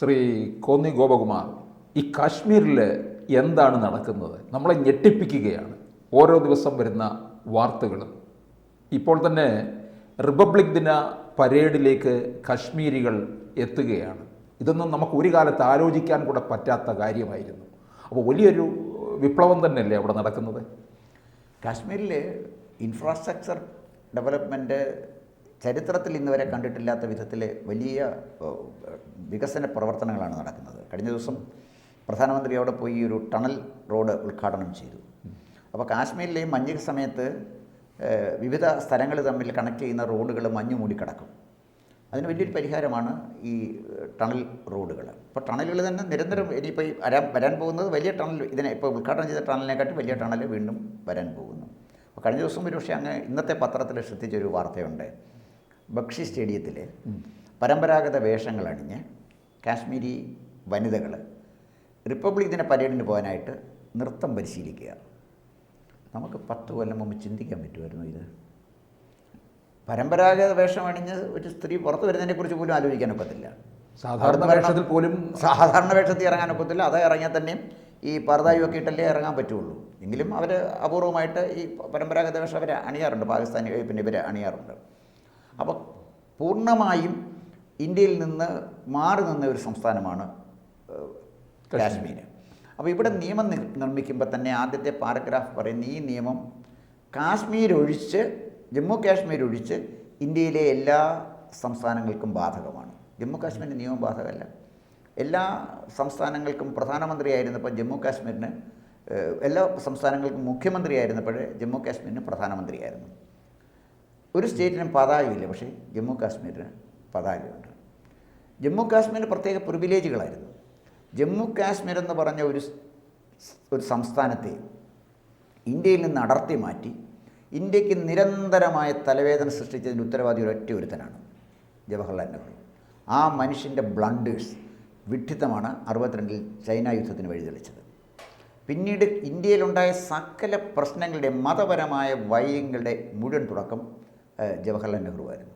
ശ്രീ കോന്നി ഗോപകുമാർ ഈ കാശ്മീരിൽ എന്താണ് നടക്കുന്നത്? നമ്മളെ ഞെട്ടിപ്പിക്കുകയാണ്. ഓരോ ദിവസം വരുന്ന വാർത്തകളും. ഇപ്പോൾ തന്നെ റിപ്പബ്ലിക് ദിന പരേഡിലേക്ക് കാശ്മീരികൾ എത്തുകയാണ്. ഇതൊന്നും നമുക്ക് ഒരു കാലത്ത് ആലോചിക്കാൻ കൂടെ പറ്റാത്ത കാര്യമായിരുന്നു. അപ്പോൾ വലിയൊരു വിപ്ലവം തന്നെയല്ലേ അവിടെ നടക്കുന്നത്? കാശ്മീരിൽ ഇൻഫ്രാസ്ട്രക്ചർ ഡെവലപ്മെന്റ് ചരിത്രത്തിൽ ഇന്ന് വരെ കണ്ടിട്ടില്ലാത്ത വിധത്തിൽ വലിയ വികസന പ്രവർത്തനങ്ങളാണ് നടക്കുന്നത്. കഴിഞ്ഞ ദിവസം പ്രധാനമന്ത്രി അവിടെ പോയി ഒരു ടണൽ റോഡ് ഉദ്ഘാടനം ചെയ്തു. അപ്പോൾ കാശ്മീരിലെ മഞ്ഞ് സമയത്ത് വിവിധ സ്ഥലങ്ങൾ തമ്മിൽ കണക്ട് ചെയ്യുന്ന റോഡുകൾ മഞ്ഞ് മൂടിക്കിടക്കും. അതിന് വലിയൊരു പരിഹാരമാണ് ഈ ടണൽ റോഡുകൾ ഇപ്പോൾ ടണലുകൾ തന്നെ നിരന്തരം ഇനിയിപ്പോൾ വരാൻ വരാൻ പോകുന്നത് വലിയ ടണൽ ഇതിനെ ഇപ്പോൾ ഉദ്ഘാടനം ചെയ്ത ടണലിനെക്കാട്ടി വലിയ ടണൽ വീണ്ടും വരാൻ പോകുന്നു. അപ്പോൾ കഴിഞ്ഞ ദിവസം ഒരു പക്ഷേ അങ്ങ് ഇന്നത്തെ പത്രത്തിൽ ശ്രദ്ധിച്ചൊരു വാർത്തയുണ്ട്. ബക്ഷി സ്റ്റേഡിയത്തിൽ പരമ്പരാഗത വേഷങ്ങൾ അണിഞ്ഞ് കാശ്മീരി വനിതകൾ റിപ്പബ്ലിക് ദിന പരേഡിന് പോകാനായിട്ട് നൃത്തം പരിശീലിക്കുക. നമുക്ക് പത്ത് കൊല്ലം മുമ്പ് ചിന്തിക്കാൻ പറ്റുമായിരുന്നു ഇത്. പരമ്പരാഗത വേഷം അണിഞ്ഞ് ഒരു സ്ത്രീ പുറത്ത് വരുന്നതിനെക്കുറിച്ച് പോലും ആലോചിക്കാൻ ഒക്കത്തില്ല. സാധാരണ വേഷത്തിൽ പോലും സാധാരണ വേഷത്തിൽ ഇറങ്ങാൻ ഒക്കത്തില്ല. അത് ഇറങ്ങിയാൽ തന്നെയും ഈ പർദായും ഒക്കെ ഇട്ടല്ലേ ഇറങ്ങാൻ പറ്റുള്ളൂ. എങ്കിലും അവർ അപൂർവമായിട്ട് ഈ പരമ്പരാഗത വേഷം അവർ അണിയാറുണ്ട്. പാകിസ്ഥാനി പിന്നെ ഇവർ അണിയാറുണ്ട്. അപ്പോൾ പൂർണമായും ഇന്ത്യയിൽ നിന്ന് മാറി നിന്ന ഒരു സംസ്ഥാനമാണ് കാശ്മീർ. അപ്പോൾ ഇവിടെ നിയമം നിർമ്മിക്കുമ്പോൾ തന്നെ ആദ്യത്തെ പാരഗ്രാഫ് പറയുന്ന ഈ നിയമം കാശ്മീർ ഒഴിച്ച് ജമ്മു കാശ്മീർ ഒഴിച്ച് ഇന്ത്യയിലെ എല്ലാ സംസ്ഥാനങ്ങൾക്കും ബാധകമാണ്. ജമ്മു കാശ്മീരിന്റെ നിയമം ബാധകമല്ല. എല്ലാ സംസ്ഥാനങ്ങൾക്കും പ്രധാനമന്ത്രിയായിരുന്നപ്പോൾ ജമ്മു കാശ്മീരിന് എല്ലാ സംസ്ഥാനങ്ങൾക്കും മുഖ്യമന്ത്രിയായിരുന്നപ്പോൾ ജമ്മു കാശ്മീരിന് പ്രധാനമന്ത്രിയായിരുന്നു. ഒരു സ്റ്റേറ്റിനും പതാകയില്ല പക്ഷേ ജമ്മു കാശ്മീരിന് പതാകയുണ്ട്. ജമ്മു കാശ്മീരിന് പ്രത്യേക പ്രിവിലേജുകളായിരുന്നു ജമ്മു കാശ്മീർ എന്ന് പറഞ്ഞ ഒരു ഒരു സംസ്ഥാനത്തെ ഇന്ത്യയിൽ നിന്ന് അടർത്തി മാറ്റി ഇന്ത്യയ്ക്ക് നിരന്തരമായ തലവേദന സൃഷ്ടിച്ചതിന്റെ ഉത്തരവാദി ഒരൊറ്റ ഒരുത്തനാണ് ജവഹർലാൽ നെഹ്റു. ആ മനുഷ്യന്റെ ബ്ലണ്ടേഴ്സ് വിഡ്ഢിത്തമാണ് അറുപത്തിരണ്ടിൽ ചൈന യുദ്ധത്തിന് വഴിതെളിച്ചത്. പിന്നീട് ഇന്ത്യയിലുണ്ടായ സകല പ്രശ്നങ്ങളുടെ മതപരമായ വൈര്യങ്ങളുടെ മുഴുവൻ തുടക്കം ജവഹർലാൽ നെഹ്റു ആയിരുന്നു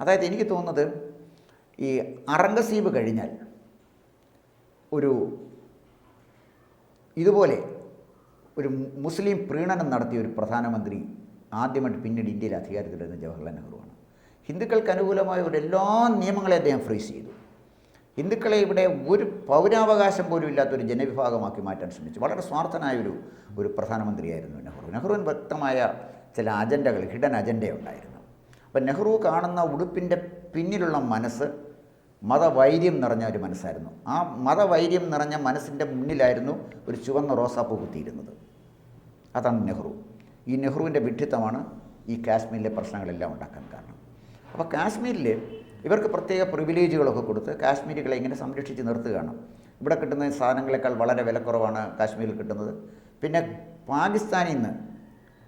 അതായത് എനിക്ക് തോന്നുന്നത് ഈ അറംഗസീബ് കഴിഞ്ഞാൽ ഒരു ഇതുപോലെ ഒരു മുസ്ലിം പ്രീണനം നടത്തിയ ഒരു പ്രധാനമന്ത്രി ആദ്യമായിട്ട് പിന്നീട് ഇന്ത്യയിൽ അധികാരത്തിലിരുന്ന ജവഹർലാൽ നെഹ്റുവാണ് ഹിന്ദുക്കൾക്ക് അനുകൂലമായ ഒരു എല്ലാ നിയമങ്ങളെ അദ്ദേഹം ഫ്രീസ് ചെയ്തു. ഹിന്ദുക്കളെ ഇവിടെ ഒരു പൗരാവകാശം പോലും ഇല്ലാത്തൊരു ജനവിഭാഗമാക്കി മാറ്റാൻ ശ്രമിച്ചു. വളരെ സ്വാർത്ഥനായ ഒരു ഒരു പ്രധാനമന്ത്രിയായിരുന്നു നെഹ്റു. നെഹ്റുവിന് വ്യക്തമായ ചില അജണ്ടകൾ ഹിഡൻ അജണ്ടയുണ്ടായിരുന്നു. അപ്പം നെഹ്റു കാണുന്ന ഉടുപ്പിന്റെ പിന്നിലുള്ള മനസ്സ് മതവൈര്യം നിറഞ്ഞ ഒരു മനസ്സായിരുന്നു. ആ മതവൈര്യം നിറഞ്ഞ മനസ്സിന്റെ മുന്നിലായിരുന്നു ഒരു ചുവന്ന റോസാപ്പ് കുത്തിയിരുന്നത്. അതാണ് നെഹ്റു. ഈ നെഹ്റുവിന്റെ വിഡ്ഢിത്തമാണ് ഈ കാശ്മീരിലെ പ്രശ്നങ്ങളെല്ലാം ഉണ്ടാക്കാൻ കാരണം. അപ്പോൾ കാശ്മീരിൽ ഇവർക്ക് പ്രത്യേക പ്രിവിലേജുകളൊക്കെ കൊടുത്ത് കാശ്മീരികളെ ഇങ്ങനെ സംരക്ഷിച്ച് നിർത്തുകയാണ്. ഇവിടെ കിട്ടുന്ന സാധനങ്ങളെക്കാൾ വളരെ വിലക്കുറവാണ് കാശ്മീരിൽ കിട്ടുന്നത്. പിന്നെ പാകിസ്ഥാനിൽ നിന്ന്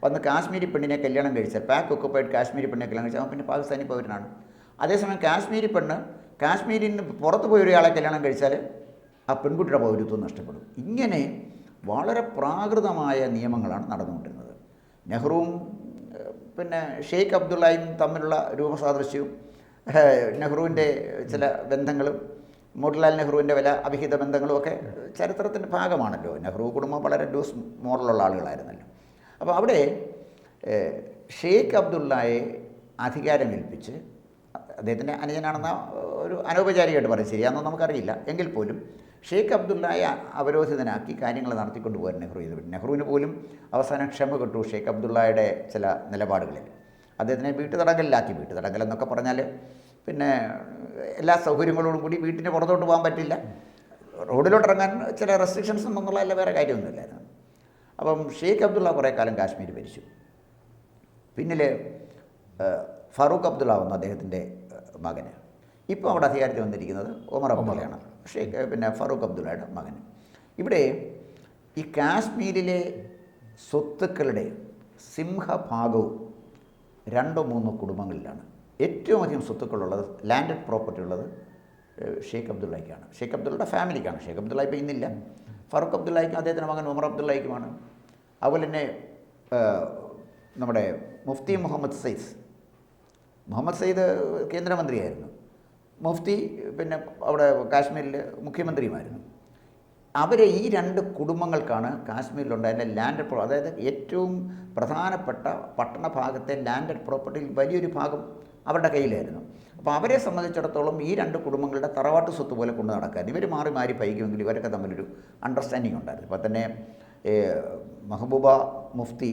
വന്ന് കാശ്മീരി പെണ്ണിനെ കല്യാണം കഴിച്ചാൽ പാക്ക് ഒക്കുപ്പൈഡ് കാശ്മീരി പെണ്ണിനെ കല്യാണം കഴിച്ചാൽ അവൻ പിന്നെ പാകിസ്ഥാനി പൗരനാണ് അതേസമയം കാശ്മീരി പെണ്ണ് കാശ്മീരിൽ നിന്ന് പുറത്ത് പോയി ഒരാളെ കല്യാണം കഴിച്ചാൽ ആ പെൺകുട്ടിയുടെ പൗരത്വം നഷ്ടപ്പെടും. ഇങ്ങനെ വളരെ പ്രാകൃതമായ നിയമങ്ങളാണ് നടന്നുകൊണ്ടിരുന്നത്. നെഹ്റുവും പിന്നെ ഷെയ്ഖ് അബ്ദുള്ളയും തമ്മിലുള്ള രൂപസാദൃശ്യവും നെഹ്റുവിന്റെ ചില ബന്ധങ്ങളും മോട്ടിലാൽ നെഹ്റുവിന്റെ വില അഭിഹിത ബന്ധങ്ങളും ഒക്കെ ചരിത്രത്തിന്റെ ഭാഗമാണല്ലോ. നെഹ്റു കുടുംബം വളരെ ലൂസ് മോറലുള്ള ആളുകളായിരുന്നല്ലോ. അപ്പോൾ അവിടെ ഷെയ്ഖ് അബ്ദുള്ളയെ അധികാരമേൽപ്പിച്ച് അദ്ദേഹത്തിന്റെ അനുജനാണെന്ന ഒരു അനൗപചാരികമായിട്ട് പറയും ശരിയാണെന്ന് നമുക്കറിയില്ല. എങ്കിൽ പോലും ഷെയ്ഖ് അബ്ദുള്ളയെ അവരോധിതനാക്കി കാര്യങ്ങൾ നടത്തിക്കൊണ്ട് പോകാൻ നെഹ്റു ചെയ്തു നെഹ്റുവിന് പോലും അവസാനം ക്ഷമ കിട്ടു ഷെയ്ഖ് അബ്ദുള്ളയുടെ ചില നിലപാടുകളിൽ. അദ്ദേഹത്തിനെ വീട്ടു തടങ്കലിലാക്കി വീട്ടു തടങ്കൽ എന്നൊക്കെ പറഞ്ഞാൽ പിന്നെ എല്ലാ സൗകര്യങ്ങളോടും കൂടി വീട്ടിന് പുറത്തോട്ട് പോകാൻ പറ്റില്ല. റോഡിലോട്ട് ഇറങ്ങാൻ ചില റെസ്ട്രിക്ഷൻസ് ഒന്നുള്ള അല്ല വേറെ കാര്യമൊന്നുമില്ലായിരുന്നു. അപ്പം ഷെയ്ഖ് അബ്ദുള്ള കുറേ കാലം കാശ്മീർ ഭരിച്ചു. പിന്നിൽ ഏഹ്, ഫറൂഖ് അബ്ദുള്ള വന്നു അദ്ദേഹത്തിന്റെ മകന്. ഇപ്പോൾ അവിടെ അധികാരത്തിൽ വന്നിരിക്കുന്നത് ഒമർ അബ്ദുള്ളയാണ്. ഷെയ്ഖ് പിന്നെ ഫറൂഖ് അബ്ദുള്ളയുടെ മകൻ. ഇവിടെ ഈ കാശ്മീരിലെ സ്വത്തുക്കളുടെ സിംഹഭാഗവും രണ്ടോ മൂന്നോ കുടുംബങ്ങളിലാണ്. ഏറ്റവും അധികം സ്വത്തുക്കളുള്ളത് ലാൻഡഡ് പ്രോപ്പർട്ടി ഉള്ളത് ഷെയ്ഖ് അബ്ദുള്ളയ്ക്കാണ്. ഷെയ്ഖ് അബ്ദുള്ളയുടെ ഫാമിലിക്കാണ് ഷെയ്ഖ് അബ്ദുള്ള ഇപ്പോൾ ഇന്നില്ല. ഫറൂഖ് അബ്ദുള്ളയ്ക്കും അദ്ദേഹത്തിന്റെ മകൻ ഉമർ അബ്ദുള്ളയ്ക്കുമാണ്. അതുപോലെ തന്നെ നമ്മുടെ മുഫ്തി മുഹമ്മദ് സയ്യിദ് മുഹമ്മദ് സയ്ദ് കേന്ദ്രമന്ത്രിയായിരുന്നു. മുഫ്തി പിന്നെ അവിടെ കാശ്മീരിൽ മുഖ്യമന്ത്രിയുമായിരുന്നു. അവരെ ഈ രണ്ട് കുടുംബങ്ങൾക്കാണ് കാശ്മീരിലുണ്ടായിരുന്ന ലാൻഡ് പ്രോ അതായത് ഏറ്റവും പ്രധാനപ്പെട്ട പട്ടണ ഭാഗത്തെ ലാൻഡഡ് പ്രോപ്പർട്ടിയിൽ വലിയൊരു ഭാഗം അവരുടെ കയ്യിലായിരുന്നു. അപ്പോൾ അവരെ സംബന്ധിച്ചിടത്തോളം ഈ രണ്ട് കുടുംബങ്ങളുടെ തറവാട്ട് സ്വത്ത് പോലെ കൊണ്ട് നടക്കാൻ ഇവർ മാറി മാറി പയിക്കുമെങ്കിൽ ഇവരൊക്കെ തമ്മിലൊരു അണ്ടർസ്റ്റാൻഡിങ് ഉണ്ടായിരുന്നു. ഇപ്പോൾ തന്നെ മെഹബൂബ മുഫ്തി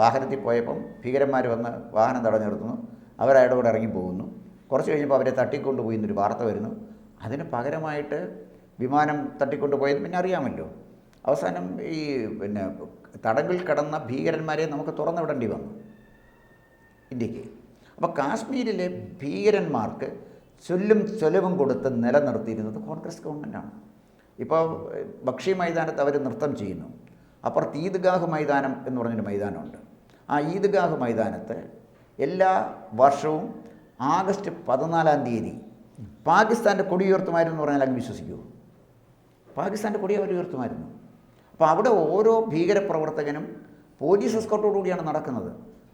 വാഹനത്തിൽ പോയപ്പം ഭീകരന്മാർ വന്ന് വാഹനം തടഞ്ഞു നിർത്തുന്നു. അവരവിടെ കൂടെ ഇറങ്ങി പോകുന്നു. കുറച്ച് കഴിഞ്ഞപ്പോൾ അവരെ തട്ടിക്കൊണ്ടുപോയി എന്നൊരു വാർത്ത വരുന്നു. അതിന് പകരമായിട്ട് വിമാനം തട്ടിക്കൊണ്ടുപോയത് പിന്നെ അറിയാമല്ലോ. അവസാനം ഈ പിന്നെ തടങ്കിൽ കിടന്ന ഭീകരന്മാരെ നമുക്ക് തുറന്നു വിടേണ്ടി വന്നു. ഇന്ത്യയ്ക്ക്. അപ്പോൾ കാശ്മീരിലെ ഭീകരന്മാർക്ക് ചൊല്ലും ചൊലവും കൊടുത്ത് നിലനിർത്തിയിരുന്നത് കോൺഗ്രസ് ഗവൺമെന്റാണ് ഇപ്പോൾ ബക്ഷി മൈതാനത്ത് അവർ നൃത്തം ചെയ്യുന്നു. അപ്പുറത്ത് ഈദ്ഗാഹ് മൈതാനം എന്ന് പറഞ്ഞൊരു മൈതാനമുണ്ട്. ആ ഈദ്ഗാഹ് മൈതാനത്ത് എല്ലാ വർഷവും ആഗസ്റ്റ് പതിനാലാം തീയതി പാകിസ്ഥാന്റെ കൊടിയുയർത്തുമായിരുന്നു എന്ന് പറഞ്ഞാൽ അങ്ങ് വിശ്വസിക്കുമോ പാകിസ്ഥാന്റെ കൊടി അവർ ഉയർത്തുമായിരുന്നു. അപ്പോൾ അവിടെ ഓരോ ഭീകരപ്രവർത്തകനും പോലീസ് എസ്കോട്ടോടുകൂടിയാണ് നടക്കുന്നത്.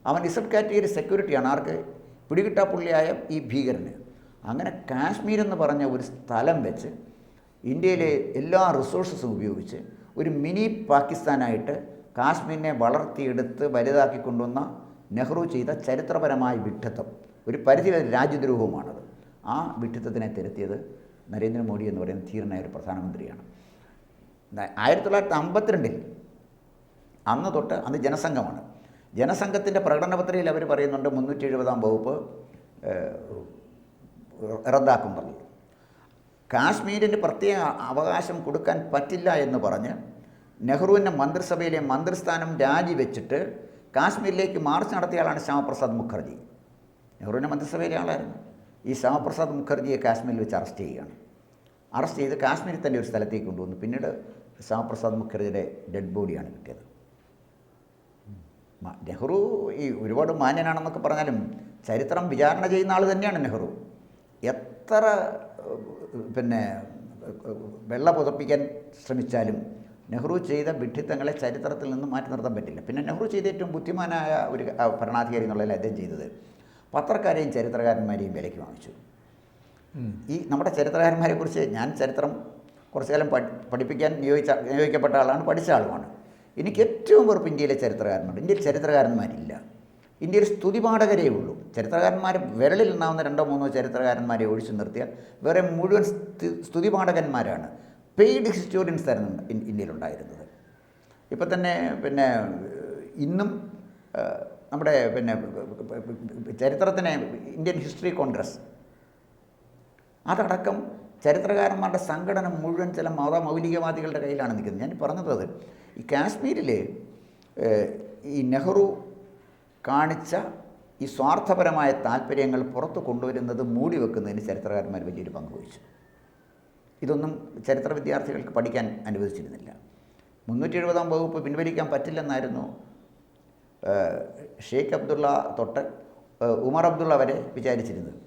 അവൻ ഇസഡ് കാറ്റഗറി സെക്യൂരിറ്റിയാണ് ആർക്ക്? പിടികിട്ടാപ്പുള്ളിയായ ഈ ഭീകരന്. അങ്ങനെ കാശ്മീർ എന്ന് പറഞ്ഞ ഒരു സ്ഥലം വെച്ച് ഇന്ത്യയിലെ എല്ലാ റിസോഴ്സസും ഉപയോഗിച്ച് ഒരു മിനി പാകിസ്ഥാനായിട്ട് കാശ്മീരിനെ വളർത്തിയെടുത്ത് വലുതാക്കി കൊണ്ടുവന്ന നെഹ്റു ചെയ്ത ചരിത്രപരമായ വിഡ്ഢിത്തം. ഒരു പരിധി രാജ്യദ്രോഹവുമാണത്. ആ വിഡ്ഢിത്തത്തിനെ തിരുത്തിയത് നരേന്ദ്രമോദി എന്ന് പറയുന്ന ധീരനായ ഒരു പ്രധാനമന്ത്രിയാണ്. ആയിരത്തി തൊള്ളായിരത്തി അമ്പത്തിരണ്ടിൽ അന്ന് തൊട്ട് അന്ന് ജനസംഘമാണ്. ജനസംഘത്തിന്റെ പ്രകടനപത്രയിൽ അവർ പറയുന്നുണ്ട് മുന്നൂറ്റി എഴുപതാം വകുപ്പ് റദ്ദാക്കും പറഞ്ഞു. കാശ്മീരിന് പ്രത്യേക അവകാശം കൊടുക്കാൻ പറ്റില്ല എന്ന് പറഞ്ഞ് നെഹ്റുവിന്റെ മന്ത്രിസഭയിലെ മന്ത്രിസ്ഥാനം രാജിവെച്ചിട്ട് കാശ്മീരിലേക്ക് മാർച്ച് നടത്തിയ ആളാണ് ശ്യാമപ്രസാദ് മുഖർജി. നെഹ്റുവിന്റെ മന്ത്രിസഭയിലെ ആളായിരുന്നു. ഈ ശ്യാമപ്രസാദ് മുഖർജിയെ കാശ്മീരിൽ വെച്ച് അറസ്റ്റ് ചെയ്യുകയാണ്. അറസ്റ്റ് ചെയ്ത് കാശ്മീരിൽ തന്നെ ഒരു സ്ഥലത്തേക്ക് കൊണ്ടുവന്നു. പിന്നീട് ശ്യാമപ്രസാദ് മുഖർജിയുടെ ഡെഡ് ബോഡിയാണ് കിട്ടിയത്. നെഹ്റു ഈ ഒരുപാട് മാന്യനാണെന്നൊക്കെ പറഞ്ഞാലും ചരിത്രം വിചാരണ ചെയ്യുന്ന ആൾ തന്നെയാണ് നെഹ്റു. എത്ര പിന്നെ വെള്ള പുതപ്പിക്കാൻ ശ്രമിച്ചാലും നെഹ്റു ചെയ്ത വിഡ്ഢിത്തങ്ങളെ ചരിത്രത്തിൽ നിന്ന് മാറ്റി നിർത്താൻ പറ്റില്ല. പിന്നെ നെഹ്റു ചെയ്ത ഏറ്റവും ബുദ്ധിമാനായ ഒരു ഭരണാധികാരി എന്നുള്ളതിൽ അദ്ദേഹം ചെയ്തത്. പത്രക്കാരെയും ചരിത്രകാരന്മാരെയും വിലയ്ക്ക് വാങ്ങിച്ചു. ഈ നമ്മുടെ ചരിത്രകാരന്മാരെക്കുറിച്ച് ഞാൻ ചരിത്രം കുറച്ചു കാലം പഠിപ്പിക്കാൻ നിയോഗിച്ച നിയോഗിക്കപ്പെട്ട ആളാണ് പഠിച്ച ആളുമാണ്. എനിക്ക് ഏറ്റവും വെറുപ്പ് ഇന്ത്യയിലെ ചരിത്രകാരനുണ്ട് ഇന്ത്യയിൽ ചരിത്രകാരന്മാരില്ല. ഇന്ത്യയിൽ സ്തുതിപാഠകരേ ഉള്ളൂ. ചരിത്രകാരന്മാർ വിരളിൽ ഉണ്ടാവുന്ന രണ്ടോ മൂന്നോ ചരിത്രകാരന്മാരെ ഒഴിച്ചു നിർത്തിയാൽ വേറെ മുഴുവൻ സ്തു- സ്തുതിപാഠകന്മാരാണ് പെയ്ഡ് ഹിസ്റ്റോറിയൻസ് ആയിരുന്നു ഇന്ത്യയിലുണ്ടായിരുന്നത്. ഇപ്പം തന്നെ പിന്നെ ഇന്നും നമ്മുടെ പിന്നെ ചരിത്രത്തിന് ഇന്ത്യൻ ഹിസ്റ്ററി കോൺഗ്രസ് അതടക്കം ചരിത്രകാരന്മാരുടെ സംഘടന മുഴുവൻ ചില മതമൗലികവാദികളുടെ കയ്യിലാണ് നിൽക്കുന്നത്. ഞാൻ പറഞ്ഞത് ഈ കാശ്മീരിൽ ഈ നെഹ്റു കാണിച്ച ഈ സ്വാർത്ഥപരമായ താല്പര്യങ്ങൾ പുറത്തു കൊണ്ടുവരുന്നത് മൂടി വെക്കുന്നതിന് ചരിത്രകാരന്മാർ വലിയൊരു പങ്ക് വഹിച്ചു. ഇതൊന്നും ചരിത്ര വിദ്യാർത്ഥികൾക്ക് പഠിക്കാൻ അനുവദിച്ചിരുന്നില്ല. മുന്നൂറ്റി എഴുപതാം വകുപ്പ് പിൻവലിക്കാൻ പറ്റില്ലെന്നായിരുന്നു ഷെയ്ഖ് അബ്ദുള്ള തൊട്ട് ഉമർ അബ്ദുള്ള വരെ വിചാരിച്ചിരുന്നത്.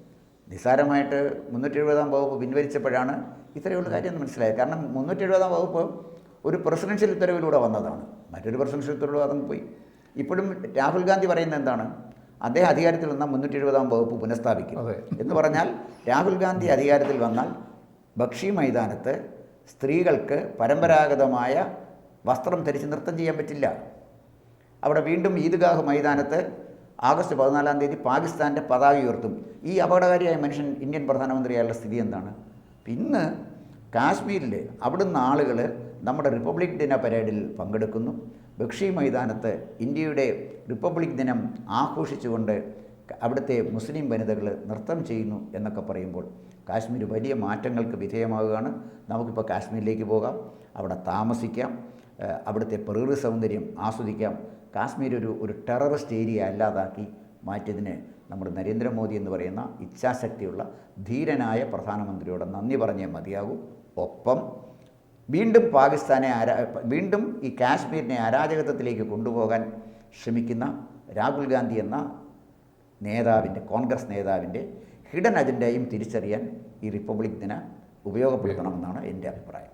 നിസ്സാരമായിട്ട് മുന്നൂറ്റി എഴുപതാം വകുപ്പ് പിൻവലിച്ചപ്പോഴാണ് ഇത്രയുള്ള കാര്യം മനസ്സിലായത്. കാരണം മുന്നൂറ്റി എഴുപതാം വകുപ്പ് ഒരു പ്രസിഡൻഷ്യൽ ഉത്തരവിലൂടെ വന്നതാണ്. മറ്റൊരു പ്രസിഡൻഷ്യൽ ഉത്തരവിലൂടെ അതങ്ങ് പോയി. ഇപ്പോഴും രാഹുൽ ഗാന്ധി പറയുന്നത് എന്താണ്? അദ്ദേഹം അധികാരത്തിൽ വന്നാൽ മുന്നൂറ്റി എഴുപതാം വകുപ്പ് പുനഃസ്ഥാപിക്കും. എന്ന് പറഞ്ഞാൽ രാഹുൽ ഗാന്ധി അധികാരത്തിൽ വന്നാൽ ബക്ഷി മൈതാനത്ത് സ്ത്രീകൾക്ക് പരമ്പരാഗതമായ വസ്ത്രം ധരിച്ച് നൃത്തം ചെയ്യാൻ പറ്റില്ല. അവിടെ വീണ്ടും ഈദ്ഗാഹ് മൈതാനത്ത് ആഗസ്റ്റ് പതിനാലാം തീയതി പാകിസ്ഥാന്റെ പതാക ഉയർത്തും. ഈ അപകടകാരിയായ മനുഷ്യൻ ഇന്ത്യൻ പ്രധാനമന്ത്രിയായുള്ള സ്ഥിതി എന്താണ്? പിന്നെ കാശ്മീരിൽ അവിടുന്ന് ആളുകൾ നമ്മുടെ റിപ്പബ്ലിക് ദിന പരേഡിൽ പങ്കെടുക്കുന്നു. ബക്ഷി മൈതാനത്ത് ഇന്ത്യയുടെ റിപ്പബ്ലിക് ദിനം ആഘോഷിച്ചുകൊണ്ട് അവിടുത്തെ മുസ്ലിം വനിതകൾ നൃത്തം ചെയ്യുന്നു എന്നൊക്കെ പറയുമ്പോൾ കാശ്മീർ വലിയ മാറ്റങ്ങൾക്ക് വിധേയമാവുകയാണ്. നമുക്കിപ്പോൾ കാശ്മീരിലേക്ക് പോകാം. അവിടെ താമസിക്കാം. അവിടുത്തെ പ്രകൃതി സൗന്ദര്യം ആസ്വദിക്കാം. കാശ്മീർ ഒരു ഒരു ടെററിസ്റ്റ് ഏരിയ അല്ലാതാക്കി മാറ്റിയതിന് നമ്മുടെ നരേന്ദ്രമോദി എന്ന് പറയുന്ന ഇച്ഛാശക്തിയുള്ള ധീരനായ പ്രധാനമന്ത്രിയോട് നന്ദി പറഞ്ഞേ മതിയാകൂ. ഒപ്പം വീണ്ടും പാകിസ്ഥാനെ വീണ്ടും ഈ കാശ്മീരിനെ അരാജകത്വത്തിലേക്ക് കൊണ്ടുപോകാൻ ശ്രമിക്കുന്ന രാഹുൽ ഗാന്ധി എന്ന നേതാവിന്റെ കോൺഗ്രസ് നേതാവിന്റെ ഹിഡൻ അജണ്ടയും തിരിച്ചറിയാൻ ഈ റിപ്പബ്ലിക് ദിന ഉപയോഗപ്പെടുത്തണമെന്നാണ് എന്റെ അഭിപ്രായം.